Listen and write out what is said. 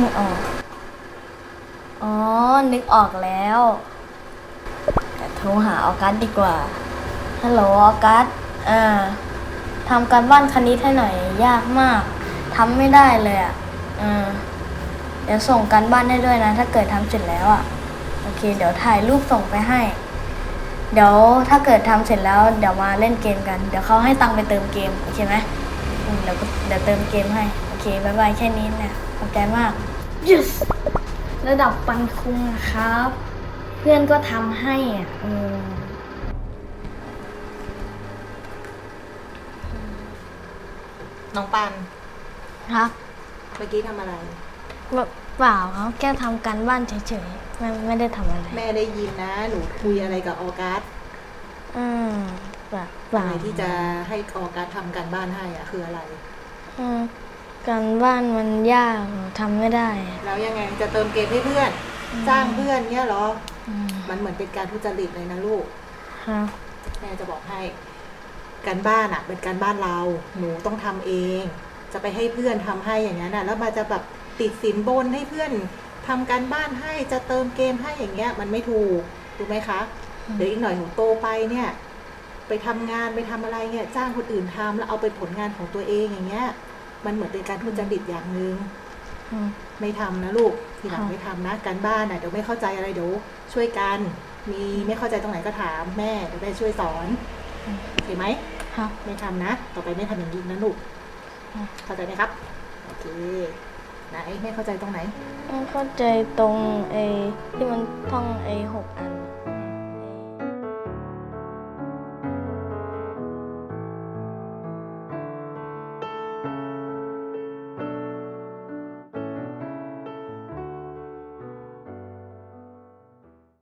ไม่ออก อ๋อ นึกออกแล้ว แต่โทรหาออกัสดีกว่า ฮัลโหลออกัสอ่าทำการบ้านคณิตให้หน่อยยากมาก ทำไม่ได้เลยอะอ่าเดี๋ยวส่งการบ้านได้ด้วยนะ ถ้าเกิดทำเสร็จแล้วอะ โอเค เดี๋ยวถ่ายรูปส่งไปให้ เดี๋ยวถ้าเกิดทำเสร็จแล้ว เดี๋ยวมาเล่นเกมกัน เดี๋ยวเขาให้ตังค์ไปเติมเกม โอเคไหมเดี๋ยวเดี๋ยวเติมเกมให้ เคบายบายแค่นี้เนี่ยขอบใจมาก yes ระดับปันคุงนะครับ เพื่อนก็ทำให้อะอืมน้องปันครับเมื่อกี้ทำอะไร เปล่าเขาแค่ทำการบ้านเฉยๆไม่ไม่ได้ทำอะไรแม่ได้ยินนะ หนูคุยอะไรกับออกัสอืมเปล่าเปล่าอะไรที่จะให้ออกัสทำการบ้านให้อะคืออะไร อืม การบ้านมันยากหนูทำไม่ได้อะแล้วยังไงจะเติมเกมให้เพื่อน จ้างเพื่อนเนี่ยเหรอ อืมมันเหมือนเป็นการทุจริตเลยนะลูก ครับแม่จะบอกให้ การบ้านอะเป็นการบ้านเรา หนูต้องทำเอง จะไปให้เพื่อนทำให้อย่างนั้นอะแล้วมาจะแบบติดสินบนให้เพื่อนทำการบ้านให้จะเติมเกมให้อย่างเงี้ย มันไม่ถูกถูกไหมคะ เดี๋ยวอีกหน่อยหนูโตไปเนี่ย ไปทำงานไปทำอะไรเนี่ยจ้างคนอื่นทำแล้วเอาไปผลงานของตัวเองอย่างเงี้ย มันเหมือนเป็นการทุจริตอย่างหนึ่งอืมไม่ทำนะลูกทีหลังค่ะไม่ทำนะ การบ้านอะเดี๋ยวไม่เข้าใจอะไรเดี๋ยวช่วยกัน มีไม่เข้าใจตรงไหนก็ถามแม่เดี๋ยวแม่ช่วยสอนโอเคไหมครับไม่ทำนะ ต่อไปไม่ทำอย่างนี้นะลูกค่ะเข้าใจไหมครับโอเคไหนแม่เข้าใจตรงไหนไม่เข้าใจตรงไอ้ที่มัน